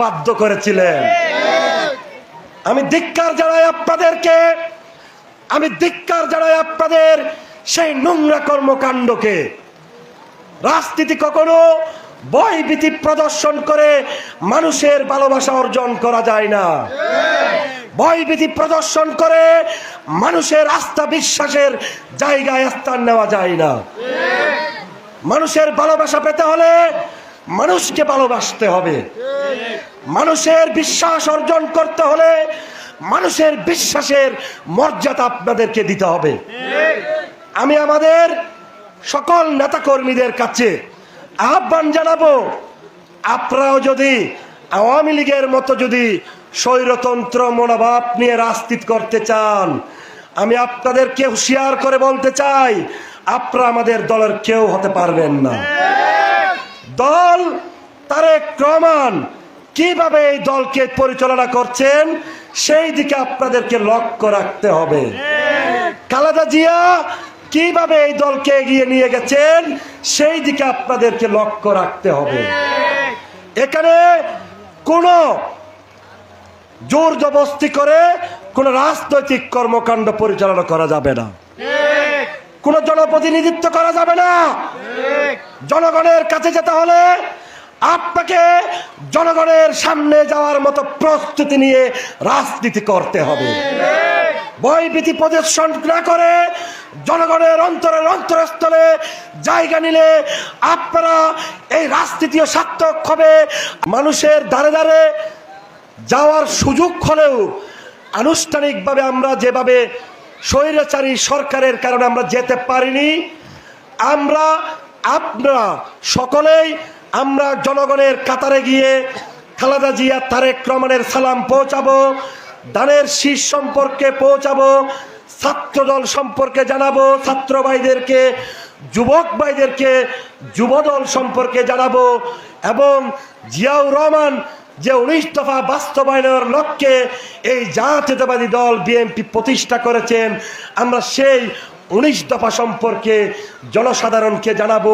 বাধ্য করেছিলেন। আমি ধিক্কার জানাই আপনাদেরকে, আমি ধিক্কার জানাই আপনাদের সেই নোংরা কর্মকাণ্ডকে। রাজনীতি কখনো বয়ভীতি প্রদর্শন করে মানুষের ভালোবাসা অর্জন করা যায় না। ভয়ভীতি প্রদর্শন করে মানুষের আস্থা বিশ্বাসের জায়গায় স্থান নেওয়া যায় না। মানুষের ভালোবাসা পেতে হলে মানুষকে ভালোবাসতে হবে। মানুষের বিশ্বাস অর্জন করতে হলে মানুষের বিশ্বাসের মর্যাদা আপনাদেরকে দিতে হবে। আমি আমাদের সকল নেতাকর্মীদের কাছে আহ্বান জানাব, আপনারাও যদি আওয়ামী লীগের মতো যদি স্বৈরতন্ত্র মনোভাব নিয়ে রাজনীতি করতে চান, আমি আপনাদেরকে হুঁশিয়ার করে বলতে চাই, আপনারা আমাদের দলের কেউ হতে পারবেন না। দল তারেক রহমান কীভাবে এই দলকে পরিচালনা করছেন, সেই দিকে আপনাদেরকে লক্ষ্য রাখতে হবে। খালেদা জিয়া কীভাবে এই দলকে এগিয়ে নিয়ে গেছেন, সেই দিকে আপনাদেরকে লক্ষ্য রাখতে হবে। এখানে কোনো জোর জবস্তি করে কোনো রাজনৈতিক কর্মকাণ্ড পরিচালনা করা যাবে না। কোনো জনপ্রতিনিধিত্ব করা যাবে না। জনগণের কাছে যেতে হলে আপনাকে জনগণের সামনে যাওয়ার মতো প্রস্তুতি নিয়ে রাজনীতি করতে হবে। ভয়ভীতি প্রদর্শন না করে জনগণের অন্তরের অন্তরস্থলে জায়গা নিলে আপনারা এই রাজনীতিও সার্থক হবে। মানুষের দ্বারে দ্বারে যাওয়ার সুযোগ হলেও আনুষ্ঠানিকভাবে আমরা যেভাবে স্বৈরাচারী সরকারের কারণে আমরা যেতে পারিনি। আমরা আপনারা সকলেই আমরা জনগণের কাতারে গিয়ে খালেদা জিয়া, তারেক রহমানের সালাম পৌঁছাবো, দানের শীষ সম্পর্কে পৌঁছাবো, ছাত্রদল সম্পর্কে জানাব, ছাত্র ভাইদেরকে, যুবক ভাইদেরকে, যুবদল সম্পর্কে জানাব এবং জিয়াউর রহমান যে উনিশ দফা বাস্তবায়নের লক্ষ্যে এই জাতীয়তাবাদী দল বিএনপি প্রতিষ্ঠা করেছেন, আমরা সেই উনিশ দফা সম্পর্কে জনসাধারণকে জানাব।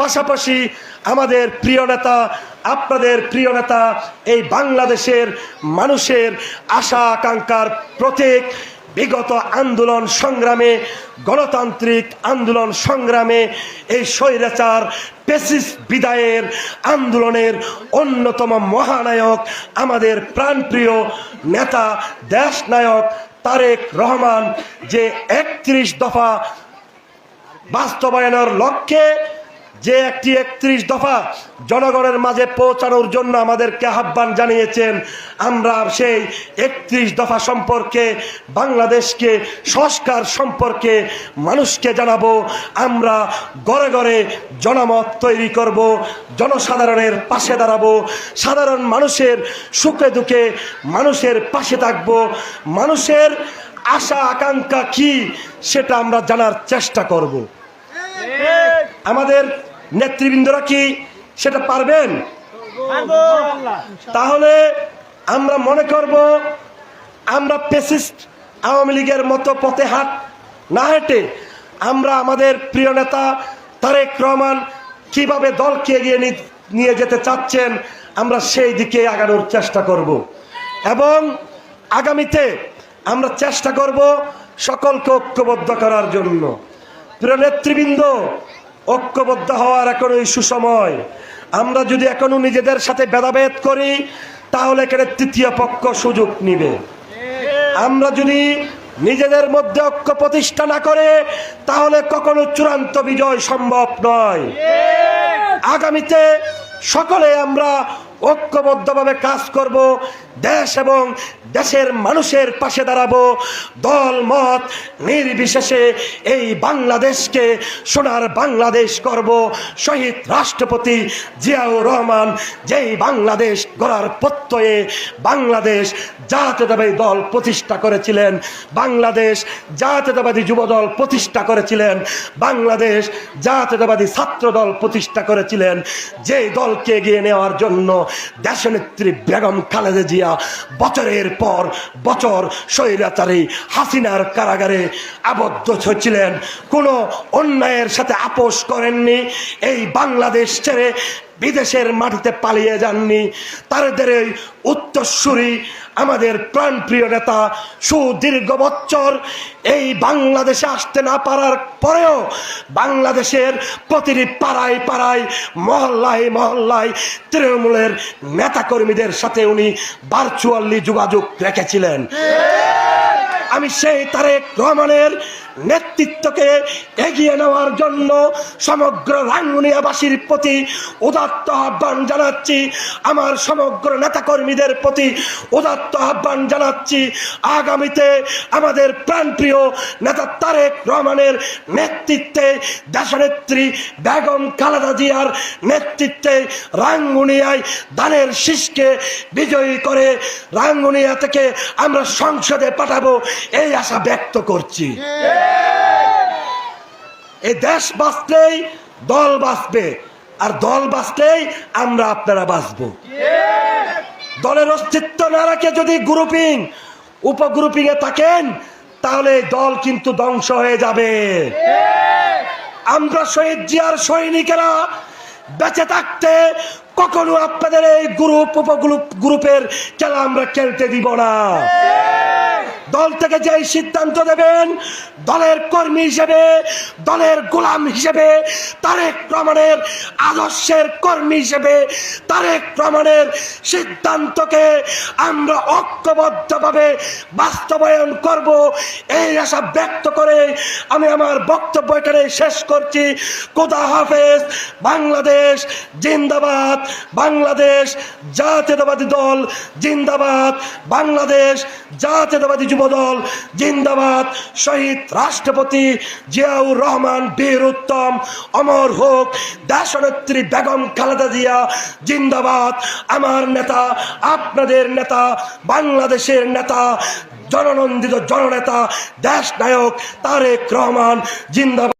পাশাপাশি আমাদের প্রিয় নেতা, আপনাদের প্রিয় নেতা, এই বাংলাদেশের মানুষের আশা আকাঙ্ক্ষার প্রতীক বিগত আন্দোলন সংগ্রামে, গণতান্ত্রিক আন্দোলন সংগ্রামে এই স্বৈরাচার পেসিস বিদায়ের আন্দোলনের অন্যতম মহানায়ক আমাদের প্রাণপ্রিয় নেতা, দেশনায়ক তারেক রহমান যে একত্রিশ দফা বাস্তবায়নের লক্ষ্যে যে একটি একত্রিশ দফা জনগণের মাঝে পৌঁছানোর জন্য আমাদেরকে আহ্বান জানিয়েছেন, আমরা সেই একত্রিশ দফা সম্পর্কে, বাংলাদেশকে, সংস্কার সম্পর্কে মানুষকে জানাব, আমরা গড়ে গড়ে জনমত তৈরি করব, জনসাধারণের পাশে দাঁড়াবো, সাধারণ মানুষের সুখে দুঃখে মানুষের পাশে থাকব, মানুষের আশা আকাঙ্ক্ষা কি সেটা আমরা জানার চেষ্টা করব। আমাদের নেতৃবৃন্দরা কি সেটা পারবেন? তাহলে আমরা মনে করব, আমরা পেসিস্ট আওয়ামী লীগের মতো পথে হাট না হেঁটে আমরা আমাদের প্রিয় নেতা তারেক রহমান কীভাবে দলকে এগিয়ে নিয়ে যেতে চাচ্ছেন, আমরা সেই দিকে আগানোর চেষ্টা করব। এবং আগামীতে আমরা চেষ্টা করব সকলকে ঐক্যবদ্ধ করার জন্য। প্রিয় নেতৃবৃন্দ ঐক্যবদ্ধ হওয়ার এখনও সুসময়। আমরা যদি এখনও নিজেদের সাথে ভেদাভেদ করি তাহলে এখানে তৃতীয় পক্ষ সুযোগ নিবে। আমরা যদি নিজেদের মধ্যে ঐক্য প্রতিষ্ঠা না করে তাহলে কখনো চূড়ান্ত বিজয় সম্ভব নয়। আগামীতে সকলে আমরা ঐক্যবদ্ধভাবে কাজ করব, দেশ এবং দেশের মানুষের পাশে দাঁড়াবো। দল, মত নির্বিশেষে এই বাংলাদেশকে সোনার বাংলাদেশ করব। শহীদ রাষ্ট্রপতি জিয়াউর রহমান, যেই বাংলাদেশ গড়ার প্রত্যয়ে বাংলাদেশ জাতীয়তাবাদী দল প্রতিষ্ঠা করেছিলেন, বাংলাদেশ জাতীয়তাবাদী যুব দল প্রতিষ্ঠা করেছিলেন, বাংলাদেশ জাতীয়তাবাদী ছাত্র দল প্রতিষ্ঠা করেছিলেন। যেই দলকে এগিয়ে নেওয়ার জন্য দেশনেত্রী বেগম খালেদা জিয়া বছরের পর বছর স্বৈরাচারী হাসিনার কারাগারে আবদ্ধ হয়েছিলেন। কোনো অন্যায়ের সাথে আপোষ করেননি। এই বাংলাদেশ ছেড়ে বিদেশের মাটিতে পালিয়ে যাননি। তাদের এই উত্তরসূরি আমাদের প্রাণপ্রিয় নেতা সুদীর্ঘ বছর এই বাংলাদেশে আসতে না পারার পরেও বাংলাদেশের প্রতিটি পাড়ায় পাড়ায়, মহল্লায় মহল্লায় তৃণমূলের নেতাকর্মীদের সাথে উনি ভার্চুয়ালি যোগাযোগ রেখেছিলেন। আমি সেই তারেক রহমানের নেতৃত্বকে এগিয়ে নেওয়ার জন্য সমগ্র রাঙ্গুনিয়াবাসীর প্রতি উদাত্ত আহ্বান জানাচ্ছি, আমার সমগ্র নেতাকর্মীদের প্রতি উদাত্ত আহ্বান জানাচ্ছি। আগামীতে আমাদের প্রাণপ্রিয় নেতা তারেক রহমানের নেতৃত্বে দেশনেত্রী বেগম খালেদা জিয়ার নেতৃত্বে রাঙ্গুনিয়ায় ধানের শীষকে বিজয়ী করে রাঙ্গুনিয়া থেকে আমরা সংসদে পাঠাবো। এই আশা ব্যক্ত করছি। এই দেশ বাঁচলেই দল বাঁচবে, আর দল বাঁচলেই আমরা আপনারা বাঁচবো। দলের অস্তিত্ব না রাখে যদি গ্রুপিং উপগ্রুপিং এ থাকেন, তাহলে দল কিন্তু ধ্বংস হয়ে যাবে। আমরা শহীদ জিয়ার সৈনিকেরা বেঁচে থাকতে কখনো আপনাদের এই গ্রুপ উপগ্রুপ গ্রুপের খেলা আমরা খেলতে দিব না। দল থেকে যেই সিদ্ধান্ত দেবেন, দলের কর্মী হিসেবে, দলের গোলাম হিসেবে, তারেক রহমানের আদর্শের কর্মী হিসেবে, তারেক রহমানের সিদ্ধান্তকে আমরা ঐক্যবদ্ধভাবে বাস্তবায়ন করব এই আশা ব্যক্ত করে আমি আমার বক্তব্য এখানে শেষ করছি। কোদা হাফেজ, বাংলাদেশ জিন্দাবাদ, বাংলাদেশ জাতীয়তাবাদী দল জিন্দাবাদ, বাংলাদেশ জাতীয়তাবাদী যুব দল জিন্দাবাদ, শহীদ রাষ্ট্রপতি জিয়াউর রহমান, বীর উত্তম, অমর হোক দেশনেত্রী বেগম খালেদা জিয়া, জিন্দাবাদ। আমার নেতা, আপনাদের নেতা, বাংলাদেশের নেতা, জননন্দিত জননেতা দেশ নায়ক তারেক রহমান, জিন্দাবাদ।